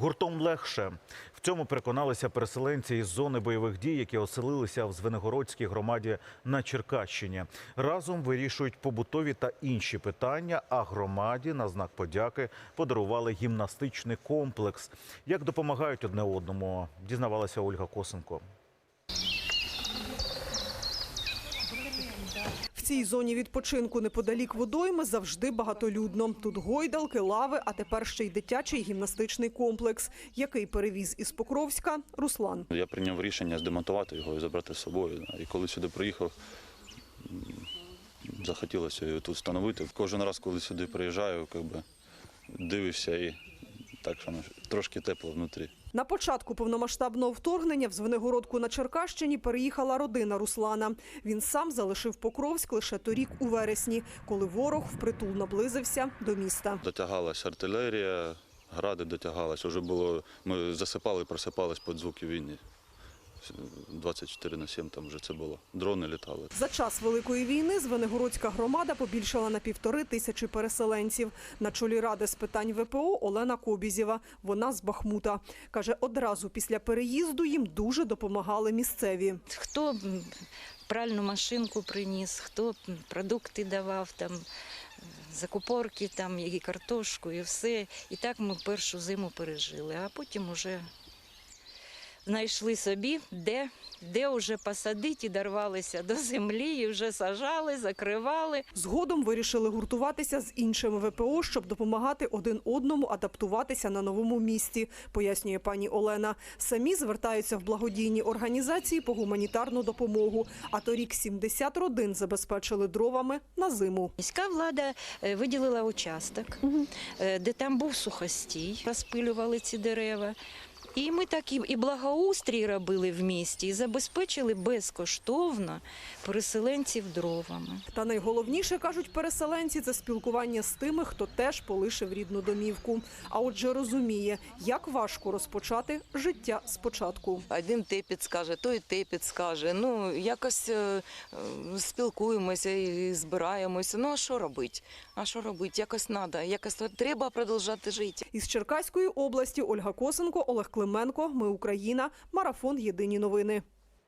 Гуртом легше. В цьому переконалися переселенці із зони бойових дій, які оселилися в Звенигородській громаді на Черкащині. Разом вирішують побутові та інші питання. А громаді на знак подяки подарували гімнастичний комплекс. Як допомагають одне одному, дізнавалася Ольга Косенко. В цій зоні відпочинку неподалік водойми завжди багатолюдно. Тут гойдалки, лави, а тепер ще й дитячий гімнастичний комплекс, який перевіз із Покровська Руслан. Я прийняв рішення здемонтувати його і забрати з собою. І коли сюди приїхав, захотілося його тут встановити. Кожен раз, коли сюди приїжджаю, дивишся і так що трошки тепло внутрі. На початку повномасштабного вторгнення в Звенигородку на Черкащині переїхала родина Руслана. Він сам залишив Покровськ лише торік у вересні, коли ворог впритул наблизився до міста. Дотягалась артилерія, гради дотягалась. Уже було, ми засипали, просипались під звуки війни. 24 на 7 там вже це було. Дрони літали. За час Великої війни Звенигородська громада побільшала на півтори тисячі переселенців. На чолі ради з питань ВПО Олена Кобізєва. Вона з Бахмута. Каже, одразу після переїзду їм дуже допомагали місцеві. Хто пральну машинку приніс, хто продукти давав, там, закупорки, там, і картошку, і все. І так ми першу зиму пережили, а потім уже знайшли собі, де, де вже посадити, і дорвалися до землі, і вже сажали, закривали. Згодом вирішили гуртуватися з іншими ВПО, щоб допомагати один одному адаптуватися на новому місці, пояснює пані Олена. Самі звертаються в благодійні організації по гуманітарну допомогу. А торік 70 родин забезпечили дровами на зиму. Міська влада е, виділила участок, е, де там був сухостій, розпилювали ці дерева. І ми так і, і благоустрій робили в місті, і забезпечили безкоштовно переселенців дровами. Та найголовніше кажуть переселенці це спілкування з тими, хто теж полишив рідну домівку. А отже, розуміє, як важко розпочати життя спочатку. Один те підскаже, той те підскаже. Ну, якось е, е, спілкуємося і збираємося. Ну, а що робити? А що робити? Якось треба, якось треба продовжувати жити. Із Черкаської області Ольга Косенко, Олег Клименко. Ми Україна. Марафон. Єдині новини.